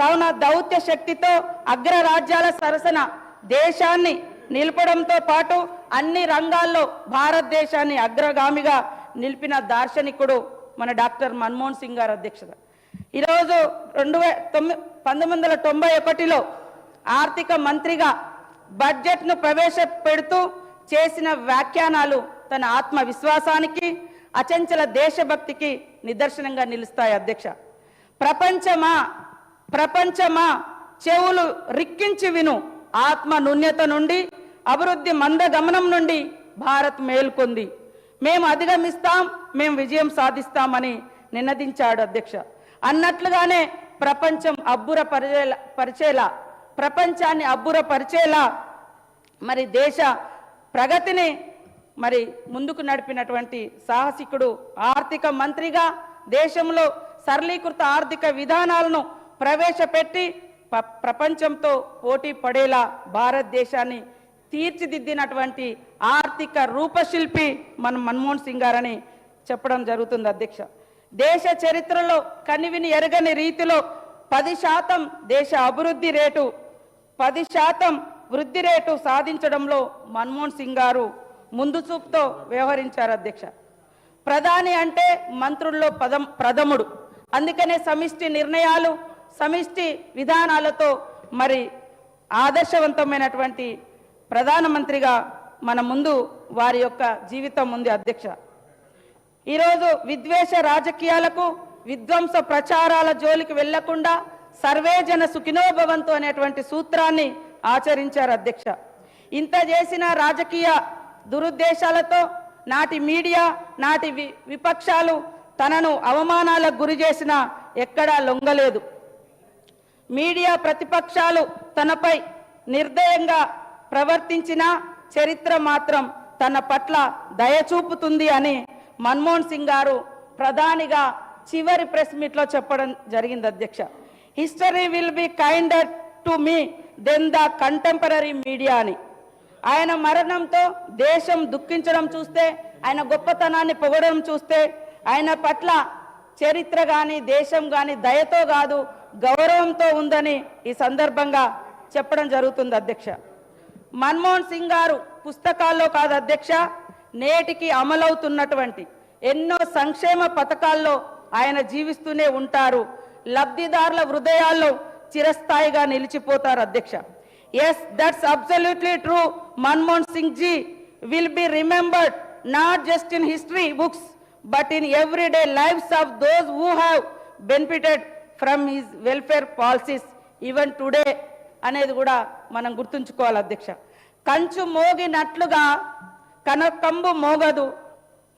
తన దౌత్య శక్తితో అగ్రరాజ్యాల సరసన దేశాన్ని నిలపడంతో పాటు అన్ని రంగాల్లో భారతదేశాన్ని అగ్రగామిగా నిలిపిన దార్శనికుడు మన డాక్టర్ మన్మోహన్ సింగ్ గారు అధ్యక్షత. ఈరోజు రెండు వే తొమ్మిది పంతొమ్మిది వందల తొంభై ఒకటిలో ఆర్థిక మంత్రిగా బడ్జెట్ను ప్రవేశపెడుతూ చేసిన వ్యాఖ్యానాలు తన ఆత్మవిశ్వాసానికి అచంచల దేశభక్తికి నిదర్శనంగా నిలుస్తాయి అధ్యక్ష. ప్రపంచమా ప్రపంచమా? చెవులు రిక్కించి విను. ఆత్మ నుణ్యత నుండి అభివృద్ధి మందగమనం నుండి భారత్ మేల్కొంది. మేము అధిగమిస్తాం మేము విజయం సాధిస్తామని నినదించాడు అధ్యక్ష. అన్నట్లుగానే ప్రపంచం అబ్బుర పరిచేలా పరిచేలా ప్రపంచాన్ని అబ్బుర పరిచేలా మరి దేశ ప్రగతిని మరి ముందుకు నడిపినటువంటి సాహసికుడు ఆర్థిక మంత్రిగా దేశంలో సరళీకృత ఆర్థిక విధానాలను ప్రవేశపెట్టి ప- ప్రపంచంతో పోటీ పడేలా భారతదేశాన్ని తీర్చిదిద్దినటువంటి ఆర్థిక రూపశిల్పి మన మన్మోహన్ సింగ్ గారని చెప్పడం జరుగుతుంది అధ్యక్ష. దేశ చరిత్రలో కనివిని ఎరగని రీతిలో పది శాతం దేశ అభివృద్ధి రేటు పది శాతం వృద్ధి రేటు సాధించడంలో మన్మోహన్ సింగ్ గారు ముందు చూపుతో వ్యవహరించారు అధ్యక్ష. ప్రధాని అంటే మంత్రుల్లో పదం ప్రథముడు. అందుకనే సమిష్టి నిర్ణయాలు సమిష్టి విధానాలతో మరి ఆదర్శవంతమైనటువంటి ప్రధానమంత్రిగా మన ముందు వారి యొక్క జీవితం ఉంది అధ్యక్ష. ఈరోజు విద్వేష రాజకీయాలకు విధ్వంస ప్రచారాల జోలికి వెళ్ళకుండా సర్వేజన సుఖినోభవంతు అనేటువంటి సూత్రాన్ని ఆచరించారు అధ్యక్ష. ఇంత చేసిన రాజకీయ దురుద్దేశాలతో నాటి మీడియా నాటి వి- విపక్షాలు తనను అవమానాలకు గురి చేసిన ఎక్కడా లొంగలేదు. మీడియా ప్రతిపక్షాలు తనపై నిర్దయంగా ప్రవర్తించిన చరిత్ర మాత్రం తన పట్ల దయ చూపుతుంది అని మన్మోహన్ సింగ్ గారు ప్రధానిగా చివరి ప్రెస్ మీట్లో చెప్పడం జరిగింది అధ్యక్ష. History will be kinder to me than the contemporary media అని. ఆయన మరణంతో దేశం దుఃఖించడం చూస్తే ఆయన గొప్పతనాన్ని పొగడడం చూస్తే ఆయన పట్ల చరిత్ర కానీ దేశం కానీ దయతో కాదు గౌరవంతో ఉందని ఈ సందర్భంగా చెప్పడం జరుగుతుంది అధ్యక్ష. మన్మోహన్ సింగ్ గారు పుస్తకాల్లో కాదు అధ్యక్ష నేటికి అమలవుతున్నటువంటి ఎన్నో సంక్షేమ పథకాల్లో ఆయన జీవిస్తూనే ఉంటారు. లబ్ధిదారుల హృదయాల్లో చిరస్థాయిగా నిలిచిపోతారు అధ్యక్ష. Yes that's absolutely true Manmohan Singh ji will be remembered not just in history books but in everyday lives of those who have benefited from his welfare policies even today అనేది కూడా మనం గుర్తుంచుకోవాలి అధ్యక్ష. కంచు మోగినట్లుగా కనకంబు మోగదు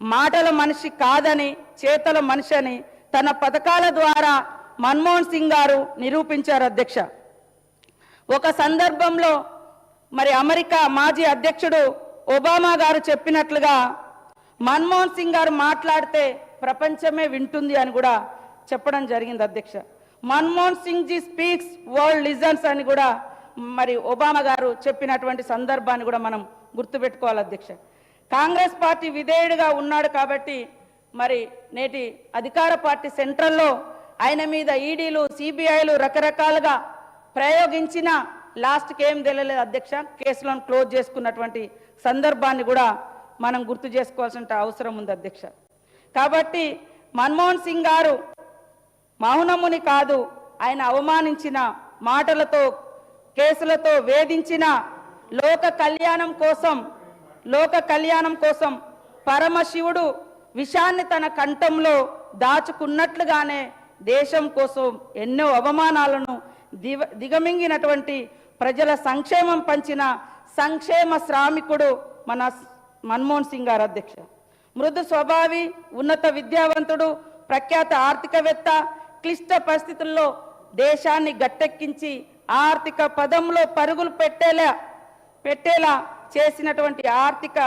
మాటల మనిషి కాదని చేతల మనిషి అని తన పథకాల ద్వారా మన్మోహన్ సింగ్ గారు నిరూపించారు అధ్యక్ష. ఒక సందర్భంలో మరి అమెరికా మాజీ అధ్యక్షుడు ఒబామా గారు చెప్పినట్లుగా మన్మోహన్ సింగ్ గారు మాట్లాడితే ప్రపంచమే వింటుంది అని కూడా చెప్పడం జరిగింది అధ్యక్ష. Manmohan Singh ji speaks world listens అని కూడా మరి ఒబామా గారు చెప్పినటువంటి సందర్భాన్ని కూడా మనం గుర్తుపెట్టుకోవాలి అధ్యక్ష. కాంగ్రెస్ పార్టీ విధేయుడిగా ఉన్నాడు కాబట్టి మరి నేటి అధికార పార్టీ సెంట్రల్లో ఆయన మీద ఈడీలు సిబిఐలు రకరకాలుగా ప్రయోగించిన లాస్ట్కి ఏం తెలియలేదు అధ్యక్ష. కేసులను క్లోజ్ చేసుకున్నటువంటి సందర్భాన్ని కూడా మనం గుర్తు చేసుకోవాల్సిన అవసరం ఉంది అధ్యక్ష. కాబట్టి మన్మోహన్ సింగ్ గారు మౌనముని కాదు ఆయన అవమానించిన మాటలతో కేసులతో వేధించిన లోక కళ్యాణం కోసం లోక కళ్యాణం కోసం పరమశివుడు విషాన్ని తన కంఠంలో దాచుకున్నట్లుగానే దేశం కోసం ఎన్నో అవమానాలను దివ దిగమింగినటువంటి ప్రజల సంక్షేమం పంచిన సంక్షేమ శ్రామికుడు మన మన్మోహన్ సింగ్ గారు అధ్యక్ష. మృదు స్వభావి ఉన్నత విద్యావంతుడు ప్రఖ్యాత ఆర్థికవేత్త క్లిష్ట పరిస్థితుల్లో దేశాన్ని గట్టెక్కించి ఆర్థిక పదంలో పరుగులు పెట్టేలా పెట్టేలా చేసినటువంటి ఆర్థిక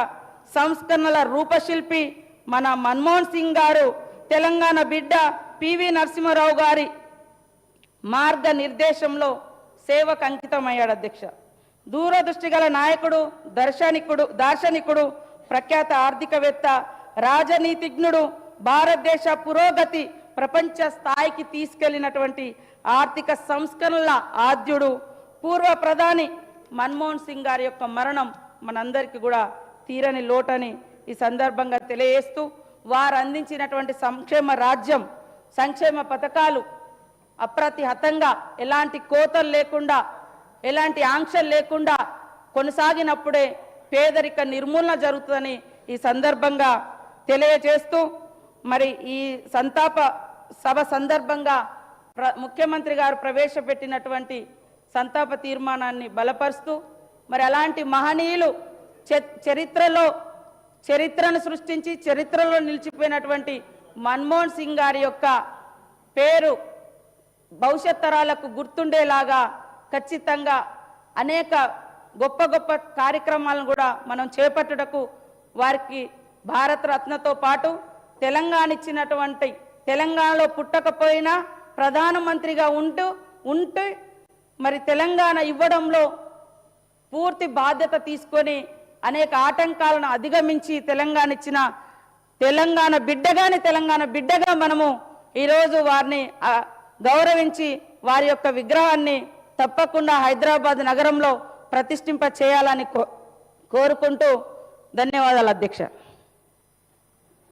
సంస్కరణల రూపశిల్పి మన మన్మోహన్ సింగ్ గారు తెలంగాణ బిడ్డ పివి నరసింహారావు గారి మార్గ నిర్దేశంలో సేవకు అంకితమయ్యాడు అధ్యక్ష. దూరదృష్టి గల నాయకుడు దర్శనికుడు దార్శనికుడు ప్రఖ్యాత ఆర్థికవేత్త రాజనీతిజ్ఞుడు భారతదేశ పురోగతి ప్రపంచ స్థాయికి తీసుకెళ్ళినటువంటి ఆర్థిక సంస్కరణల ఆద్యుడు పూర్వ ప్రధాని మన్మోహన్ సింగ్ గారి యొక్క మరణం మనందరికీ కూడా తీరని లోటని ఈ సందర్భంగా తెలియజేస్తూ వారు అందించినటువంటి సంక్షేమ రాజ్యం సంక్షేమ పథకాలు అప్రతిహతంగా ఎలాంటి కోతలు లేకుండా ఎలాంటి ఆంక్షలు లేకుండా కొనసాగినప్పుడే పేదరిక నిర్మూలన జరుగుతుందని ఈ సందర్భంగా తెలియజేస్తూ మరి ఈ సంతాప సభ సందర్భంగా ప్ర ముఖ్యమంత్రి గారు ప్రవేశపెట్టినటువంటి సంతాప తీర్మానాన్ని బలపరుస్తూ మరి అలాంటి మహనీయులు చ- చరిత్రలో చరిత్రను సృష్టించి చరిత్రలో నిలిచిపోయినటువంటి మన్మోహన్ సింగ్ గారి యొక్క పేరు భవిష్యత్ తరాలకు గుర్తుండేలాగా ఖచ్చితంగా అనేక గొప్ప గొప్ప కార్యక్రమాలను కూడా మనం చేపట్టుటకు వారికి భారత రత్నతో పాటు తెలంగాణ ఇచ్చినటువంటి తెలంగాణలో పుట్టకపోయినా ప్రధానమంత్రిగా ఉంటూ ఉంటూ మరి తెలంగాణ ఇవ్వడంలో పూర్తి బాధ్యత తీసుకొని అనేక ఆటంకాలను అధిగమించి తెలంగాణ ఇచ్చిన తెలంగాణ బిడ్డగాని తెలంగాణ బిడ్డగా మనము ఈరోజు వారిని గౌరవించి వారి యొక్క విగ్రహాన్ని తప్పకుండా హైదరాబాద్ నగరంలో ప్రతిష్ఠింప చేయాలని కో- కోరుకుంటూ ధన్యవాదాలు అధ్యక్ష.